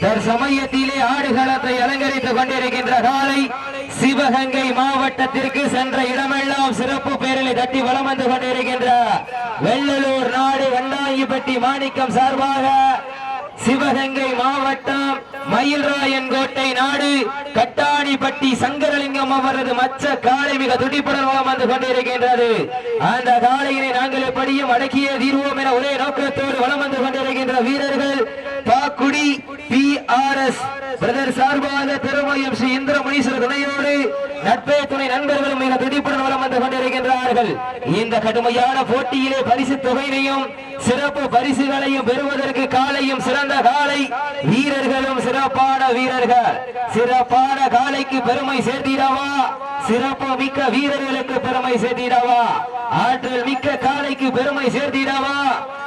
தற்சமயத்திலே ஆடுகளத்தை அலங்கரித்துக் கொண்டிருக்கின்ற காலை சிவகங்கை மாவட்டத்திற்கு சென்ற இடமெல்லாம் சிறப்பு பேரலை தட்டி வலம் வந்து கொண்டிருக்கின்ற வெள்ளலூர் நாடு வண்ணாயிப்பட்டி மாணிக்கம் சார்பாக சிவகங்கை மாவட்டம் மயில்ராயன் கோட்டை நாடு. கட்டாணிப்பட்டி சங்கரலிங்கம் அவரது மச்ச காலை மிக துடிப்புடன் வளம் வந்து கொண்டிருக்கின்றது. அந்த காலையினை நாங்கள் எப்படியும் அடக்கிய தீர்வோம் என ஒரே நோக்கத்தோடு வலம் வந்து கொண்டிருக்கின்ற வீரர்கள் Pakkudi P R S brother சார்பாக திருமயம் ஸ்ரீ இந்திர முனீஸ்வரர் துணையோடு கற்பே துணை நண்பர்களும் மிக துடிப்புடன் வலம் வந்து கொண்டிருக்கின்றார்கள். இந்த கடுமையான போட்டியிலே பரிசு தொகையினையும் சிறப்பு பரிசுகளையும் பெறுவதற்கு காலையும் சிறந்த காலை வீரர்களும் சிறப்பான வீரர்கள். சிறப்பான காலைக்கு பெருமை சேர்த்திடவா? சிறப்பு மிக்க வீரர்களுக்கு பெருமை சேர்த்திடவா? ஆற்றல் மிக்க காலைக்கு பெருமை சேர்த்திடவா?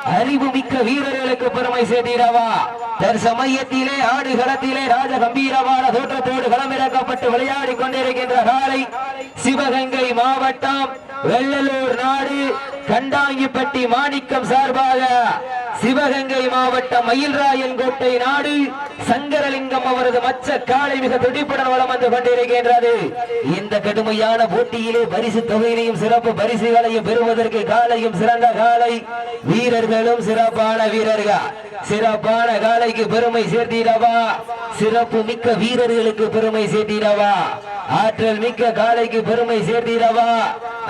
அறிவு மிக்க வீரர்களுக்கு பெருமை சேர்த்திடவா? தற்சமயத்திலே ஆடுகளத்திலே ராஜ கம்பீரமான தோற்றத்தோடு களமிறக்கப்பட்டு விளையாடி கொண்டிருக்கின்ற காலை சிவகங்கை மாவட்டம் வெள்ளலூர் நாடு கண்டாங்கிப்பட்டி மாணிக்கம் சார்பாக சிவகங்கை மாவட்டம் மயில்ராயன் கோட்டை நாடு சங்கரலிங்கம் அவரது மச்ச காலை மிக துடிப்புடன் வளம் வந்து கொண்டிருக்கின்றது. இந்த கடுமையான போட்டியிலே பரிசு தொகையினையும் சிறப்பு பரிசுகளையும் பெறுவதற்கு காலையும் சிறந்த காலை வீரர்களும் சிறப்பான வீரர்கள். சிறப்பான காலைக்கு பெருமை சேர்த்திடவா? சிறப்பு மிக்க வீரர்களுக்கு பெருமை சேர்த்திடவா? ஆற்றல் மிக்க காலைக்கு பெருமை சேர்த்திடவா?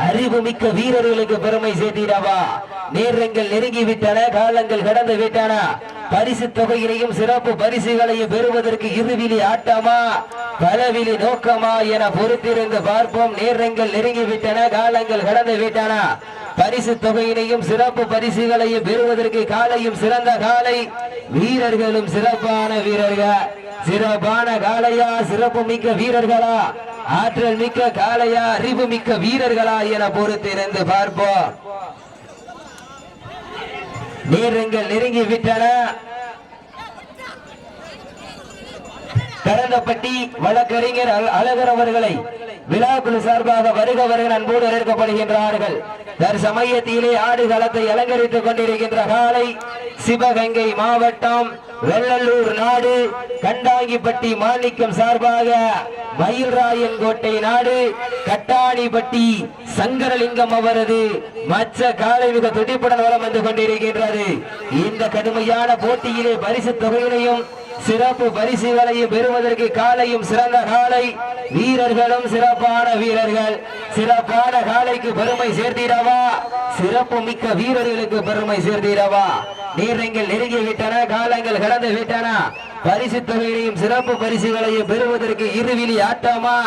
அறிவுமிக்க வீரர்களுக்கு பெருமை சேர்த்திடவா நேரங்கள் நெருங்கி விட்டன காலங்கள் கடந்து விட்டன. பரிசு தொகையினையும் சிறப்பு பரிசுகளையும் பெறுவதற்கு இருவிழி ஆட்டமா? பலவிழி நோக்கமா என பொறுத்திருந்து பார்ப்போம். நேரங்கள் நெருங்கி விட்டன காலங்கள் கடந்து விட்டன. பரிசு தொகையினையும் சிறப்பு பரிசுகளையும் பெறுவதற்கு காலையும் சிறந்த காலை. வீரர்களும் சிறப்பான வீரர்கள். சிறப்பான காளையா சிறப்பு மிக்க வீரர்களா ஆற்றல் மிக்க காளையா அறிவு மிக்க வீரர்களா என பொறுத்திருந்து பார்ப்போம். நேரங்கள் நெருங்கி விட்டன. கரந்தப்பட்டி வழக்கறிஞர் அழகர் அவர்களை விழாக்குழு சார்பாக வருக வருக அன்போடு வரவேற்கப்படுகின்றார்கள். தற்சமயத்திலே ஆடுகளத்தை அலங்கரித்துக் கொண்டிருக்கின்ற காலை சிவகங்கை மாவட்டம் வெள்ளலூர் நாடு கண்டாங்கிப்பட்டி மாணிக்கம் சார்பாக மயில்ராயன் கோட்டை நாடு கட்டாணிப்பட்டி சங்கரலிங்கம் அவரது மச்ச காலை மிக துடிப்புடன் வளம் வந்து கொண்டிருக்கின்றது. இந்த கடுமையான போட்டியிலே பரிசு தொகையினையும் சிறப்பு பரிசுகளையும் பெறுவதற்கு காலையும் சிறந்த காலை. வீரர்களும் சிறப்பான வீரர்கள். சிறப்பான காலைக்கு பெருமை சேர்த்திடவா? சிறப்பு மிக்க வீரர்களுக்கு பெருமை சேர்த்திடவா? நீரங்கள் நெருங்கி விட்டன காலங்கள் கடந்து விட்டன பரிசு தொகையையும் சிறப்பு பரிசுகளையும் பெறுவதற்கு இருவிழி ஆட்டமா?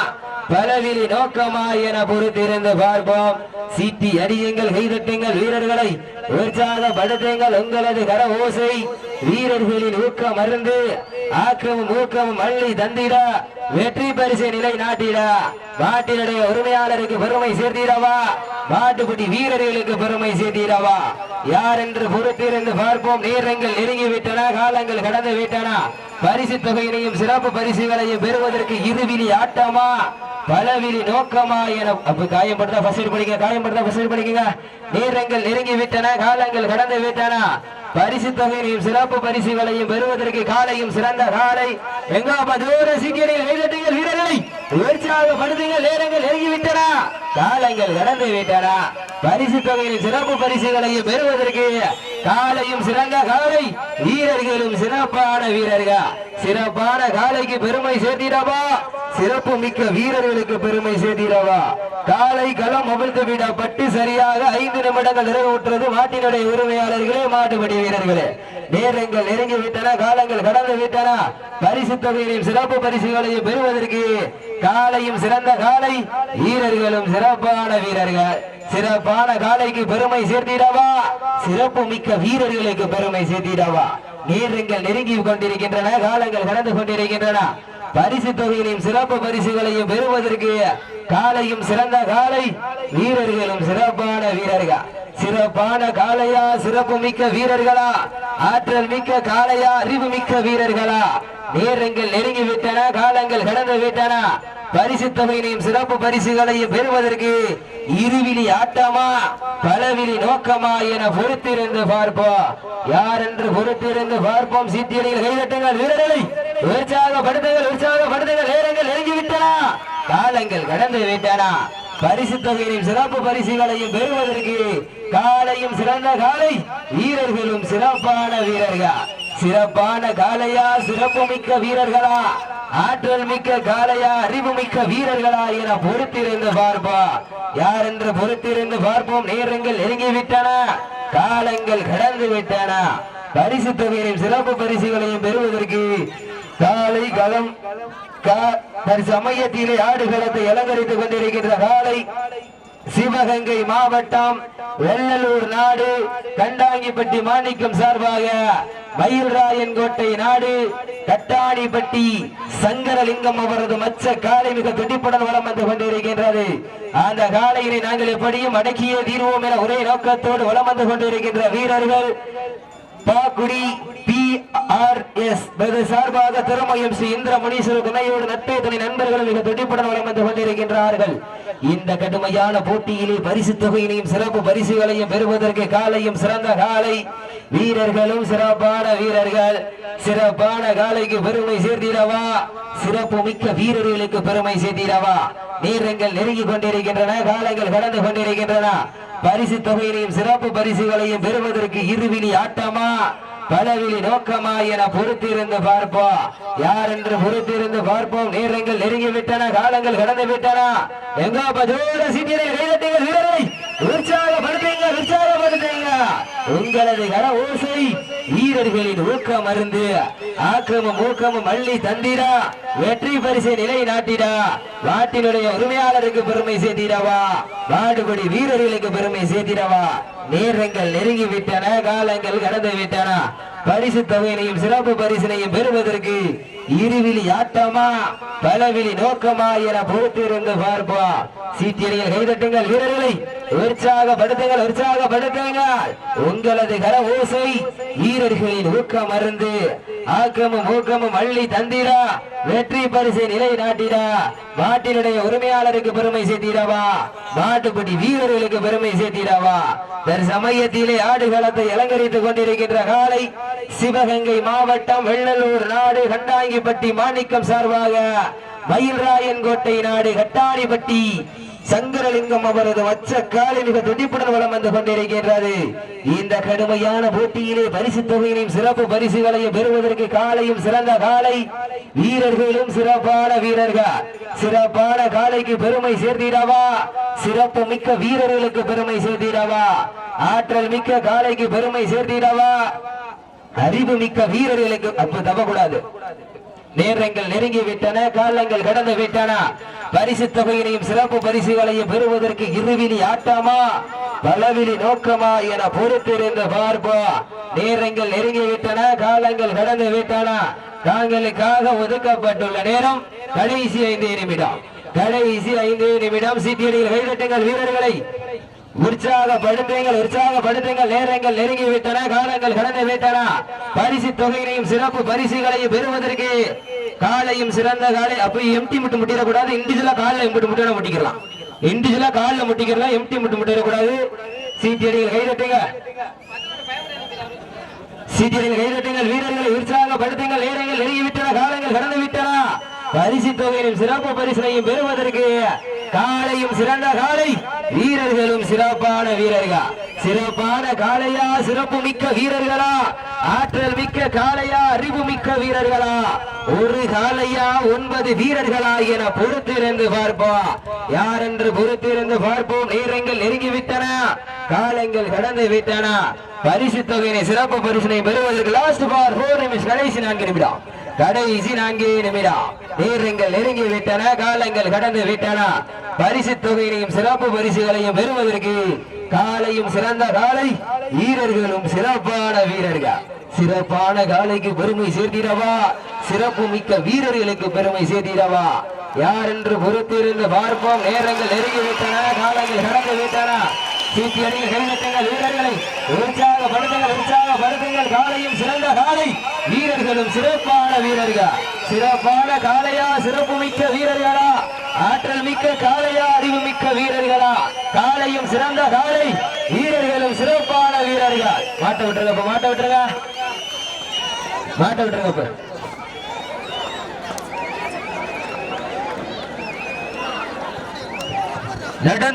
பலவிழி நோக்கமா என பொறுத்திருந்து பார்ப்போம். சீட்டி அடியுங்கள் கைதட்டுங்கள் வீரர்களை உற்சாகப்படுத்துங்கள். உங்களது கர ஓசை வீரர்களின் ஊக்கம் அருந்து ஆக்கிரமம் ஊக்கம் மல்லி தந்திடா. வெற்றி பரிசு நிலை நாட்டிட. பாட்டினுடைய உரிமையாளருக்கு பெருமை சேர்த்திடவா? பாட்டுக்குட்டி வீரர்களுக்கு பெருமை சேர்த்திடவா? யார் என்று பொறுத்திருந்து பார்ப்போம். நேரங்கள் நெருங்கி விட்டன காலங்கள் கடந்து விட்டன. பரிசு தொகையினையும் சிறப்பு பரிசுகளையும் பெறுவதற்கு இருவிழி ஆட்டமா? பலவிழி நோக்கமா என அப்ப காயப்படுத்தா ஃபர்ஸ்ட் படிக்க காயப்படுத்தா ஃபர்ஸ்ட் படிக்கங்க நேரங்கள் நெருங்கி விட்டன காலங்கள் கடந்து விட்டன. பரிசு தொகையினையும் சிறப்பு பரிசுகளையும் பெறுவதற்கு காலையும் சிறந்த காலை. எங்க தூர சீக்கிரம் கைதட்டுங்கள் வீரர்களை. உற்சாகப்படுத்துங்கள் நேரங்கள் நெருங்கி காலங்கள் கடந்து விட்டன. பரிசு தொகையின் சிறப்பு பரிசுகளையும் பெறுவதற்கு காலையும் சிறந்த காலை வீரர்களும் சிறப்பான வீரர்கள். சிறப்பான காலைக்கு பெருமை சேர்த்திடவா? சிறப்பு மிக்க வீரர்களுக்கு பெருமை சேர்த்திடவா? காலை களம் அமிழ்ந்து விடப்பட்டு சரியாக ஐந்து நிமிடங்கள் நிறைவுற்றது மாட்டினுடைய உரிமையாளர்களே மாட்டுப்படி வீரர்களே. நேரங்கள் நெருங்கி விட்டன காலங்கள் கடந்து விட்டன. பரிசு தொகையிலும் சிறப்பு பரிசுகளையும் பெறுவதற்கு காலையும் சிறந்த காலை வீரர்களும் சிறப்பான வீரர்கள். சிறப்பான காலைக்கு பெருமை சேர்த்திடவா? சிறப்பு மிக்க வீரர்களுக்கு பெருமை சேர்த்திடவா? நேரங்கள் நெருங்கி கொண்டிருக்கின்றன காலங்கள் கடந்து கொண்டிருக்கின்றன. பரிசு தொகையிலையும் சிறப்பு பரிசுகளையும் பெறுவதற்கு காலையும் சிறந்த காலை வீரர்களும் சிறப்பான வீரர்கள். சிறப்பான காலையா? சிறப்பு மிக்க வீரர்களா? ஆற்றல் மிக்க காலையா? அறிவு மிக்க வீரர்களா? நேரங்கள் நெருங்கி விட்டன காலங்கள் கடந்து விட்டன. பரிசு தொகையினையும் சிறப்பு பரிசுகளையும் பெறுவதற்கு இருவிழி ஆட்டமா பலவிழி நோக்கமா என பொறுத்திருந்து பார்ப்போம். யார் என்று பொறுத்திருந்து பார்ப்போம்? சீட்டியடிகள் கைதட்டுங்கள். வீரர்களை உற்சாகப்படுத்துங்கள் உற்சாகப்படுத்துங்கள். நேரங்கள் நெருங்கி விட்டனா காலங்கள் கடந்து விட்டனா. பரிசு தொகையினையும் சிறப்பு பரிசுகளையும் பெறுவதற்கு காலையும் சிறந்த காலை வீரர்களும் சிறப்பான வீரர்கள். சிறப்பான காலையா சிறப்பு மிக்க வீரர்களா ஆற்றல் மிக்க காலையா அறிவு மிக்க வீரர்களா என பொறுத்திருந்து பார்ப்போம் யார் என்று பொறுத்திருந்து பார்ப்போம். நேரங்கள் நெருங்கி விட்டன காலங்கள் கடந்து விட்டன பரிசு தொகையிலும் சிறப்பு பரிசுகளையும் பெறுவதற்கு காலை களம் கா- தற்சமயத்திலே ஆடுகளத்தை அலங்கரித்துக் கொண்டிருக்கின்ற காலை சிவகங்கை மாவட்டம் வெள்ளலூர் நாடு கண்டாங்கிப்பட்டி மாணிக்கம் சார்பாக மயில்ராயன் கோட்டை நாடு கட்டாணிப்பட்டி சங்கரலிங்கம் அவரது மச்ச காலை மிக துடிப்புடன் வலம் வந்து கொண்டிருக்கின்றது. அந்த காலையினை நாங்கள் எப்படியும் அடக்கியே தீர்வோம் என ஒரே நோக்கத்தோடு வளம் வந்து கொண்டிருக்கின்ற வீரர்கள் பாக்குடி பி எஸ் எஸ் சார்பாக திருமயம் ஸ்ரீ இந்திர முனீஸ்வர துணையோடு நட்பே துணை நண்பர்கள் மிக துடிப்புடன் வளம் வந்து கொண்டிருக்கின்றார்கள். இந்த கடுமையான போட்டியிலே பரிசு தொகையினையும் சிறப்பு பரிசுகளையும் பெறுவதற்கு காலையும் சிறந்த காலை. வீரர்களும் சிறப்பான வீரர்கள். சிறப்பான காலைக்கு பெருமை சேர்த்திடவா? சிறப்பு மிக்க வீரர்களுக்கு பெருமை சேர்த்திடவா? நேரங்கள் நெருங்கி கொண்டிருக்கின்றன காலங்கள் கடந்து கொண்டிருக்கின்றன. பரிசு தொகையினையும் சிறப்பு பரிசுகளையும் பெறுவதற்கு இருவிழி ஆட்டமா? பலவிழி நோக்கமா என பொறுத்திருந்து பார்ப்போம். யார் என்று பொறுத்திருந்து பார்ப்போம். நேரங்கள் நெருங்கி விட்டன காலங்கள் கடந்து விட்டன எங்கோ பதோட சீட்டியரை கைதட்டுங்கள் வீரரை உற்சாகப்படுத்துங்க உற்சாகப்படுத்துங்க. உங்களது கர ஓசை வீரர்களின் ஊக்கம் அருந்து ஆக்கிரமம் ஊக்கமும் அள்ளி தந்திரா வெற்றி பரிசை நிலை நாட்டிடா வாட்டினுடைய உரிமையாளருக்கு பெருமை சேர்த்திடவா. வாடுபடி வீரர்களுக்கு பெருமை சேர்த்திடவா. நேரங்கள் நெருங்கி விட்டன காலங்கள் கடந்து விட்டன பரிசு தொகையினையும் சிறப்பு பரிசினையும் பெறுவதற்கு இருவிழி ஆட்டமா பலவிழி நோக்கமா என பொறுத்திருந்து பார்ப்பா. சீட்டியடிகள் கைதட்டுங்கள் வீரர்களை. உற்சாகப்படுத்துங்கள் உற்சாகப்படுத்துங்கள். உங்களது கர ஓசை வீரர்களின் ஊக்கம் அருந்து ஆக்கமும் ஊக்கமும் அள்ளி தந்திரா. வெற்றி பரிசை நிலை நாட்டிடா. நாட்டினுடைய உரிமையாளருக்கு பெருமை சேர்த்திடவா. நாட்டுப்பட்டி வீரர்களுக்கு பெருமை சேர்த்திடவா. தற்சமயத்திலே ஆடுகளத்தை அலங்கரித்துக் கொண்டிருக்கின்ற காலை சிவகங்கை மாவட்டம் வெள்ளலூர் நாடு கண்டாங்கிப்பட்டி மாணிக்கம் சார்பாக மயில்ராயன் கோட்டை நாடு கட்டாணிப்பட்டி சங்கரலிங்கம் அவரது வச்ச காலை மிக துடிப்புடன் வளம் வந்து கொண்டிருக்கின்றது. இந்த கடுமையான போட்டியிலே பரிசு தொகையினையும் சிறப்பு பரிசுகளையும் பெறுவதற்கு காலையும் சிறந்த காலை வீரர்களும் சிறப்பான வீரர்கள். சிறப்பான காலைக்கு பெருமை சேர்த்திடவா? சிறப்பு மிக்க வீரர்களுக்கு பெருமை சேர்த்திடவா? ஆற்றல் மிக்க காலைக்கு பெருமை சேர்த்திடவா? அறிவு மிக்க வீரர்களுக்கு அப்ப தவக்கூடாது. நேரங்கள் நெருங்கி விட்டன காலங்கள் கடந்து விட்டன. பரிசு தொகையினையும் சிறப்பு பரிசுகளையும் பெறுவதற்கு இருவிழி ஆட்டமா பலவிழி நோக்கமா என பொறுத்திருந்து பார்ப்போம் நேரங்கள் நெருங்கி விட்டன காலங்கள் கடந்து விட்டன. தாங்களுக்காக ஒதுக்கப்பட்டுள்ள நேரம் கடைசி ஐந்து நிமிடம். கடைசி ஐந்து நிமிடம் சீட்டியடிகள் கைதட்டுங்கள் வீரர்களை. உற்சாகப்படுத்துங்கள் உற்சாகப்படுத்துங்கள். நேரங்கள் நெருங்கி விட்டன காலங்கள் கடந்து விட்டன. பரிசு தொகையினையும் சிறப்பு பரிசுகளையும் பெறுவதற்கு காலையும் சிறந்த காலை அப்ப எம்டி மட்டும் முட்டிடக்கூடாது இண்டிவிஜுவலா காலில் எம்பிட்டு முட்டிட முட்டிக்கலாம். இண்டிவிஜுவலா காலில் முட்டிக்கலாம் எம்டி மட்டும் முட்டிடக்கூடாது சீட்டியடிகள் கைதட்டுங்க சீட்டியடிகள் கைதட்டுங்கள் வீரர்களை உற்சாகப்படுத்துங்கள். நேரங்கள் நெருங்கி விட்டன காலங்கள் கடந்து விட்டன. பரிசு தொகையிலும் சிறப்பு பரிசனையும் பெறுவதற்கு காலையும் சிறந்த காலை வீரர்கள். சிறப்பான காளையா சிறப்பு மிக்க வீரர்களா? ஆற்றல் மிக்க காளையா அறிவு மிக்க வீரர்களா? ஒரு காளையா ஒன்பது வீரர்களா என பொறுத்திருந்து பார்ப்போம். யார் என்று பொறுத்திருந்து பார்ப்போம்? நேரங்கள் நெருங்கிவிட்டன. காலங்கள் கடந்து விட்டன. பரிசு தொகையினை சிறப்பு பரிசினை பெறுவதற்கு லாஸ்ட் பார் போர் நிமிஷம் கடைசி நான்கு நிமிடம். கடைசி நான்கு நிமிடம். நேரங்கள் நெருங்கி விட்டன காலங்கள் கடந்து விட்டன. பரிசு தொகையினையும் சிறப்பு பரிசுகளையும் பெறுவதற்கு காலையும் சிறந்த காலை வீரர்களும் சிறப்பான வீரர்கள். சிறப்பான காலைக்கு பெருமை சேர்த்திடவா? சிறப்பு மிக்க வீரர்களுக்கு பெருமை சேர்த்திடவா? யார் என்று பொறுத்திருந்து பார்ப்போம். நேரங்கள் நெருங்கி விட்டன காலங்கள் கடந்து விட்டன. சீட்டி அடியில் வீரர்களை உற்சாகப்படுத்துங்கள் உற்சாகப்படுத்துங்கள். காலையும் சிறந்த காலை வீரர்களும் சிறப்பான வீரர்கள். சிறப்பான காலையா சிறப்பு மிக்க வீரர்களா? ஆற்றல் மிக்க காளையா அறிவு மிக்க வீரர்களா? காளையும் சிறந்த காளை வீரர்களும் சிறப்பான வீரர்கள்? மாட்ட விட்டுருங்க மாட்ட விட்டுருங்க. மாட்ட விட்டுருங்க நடந்த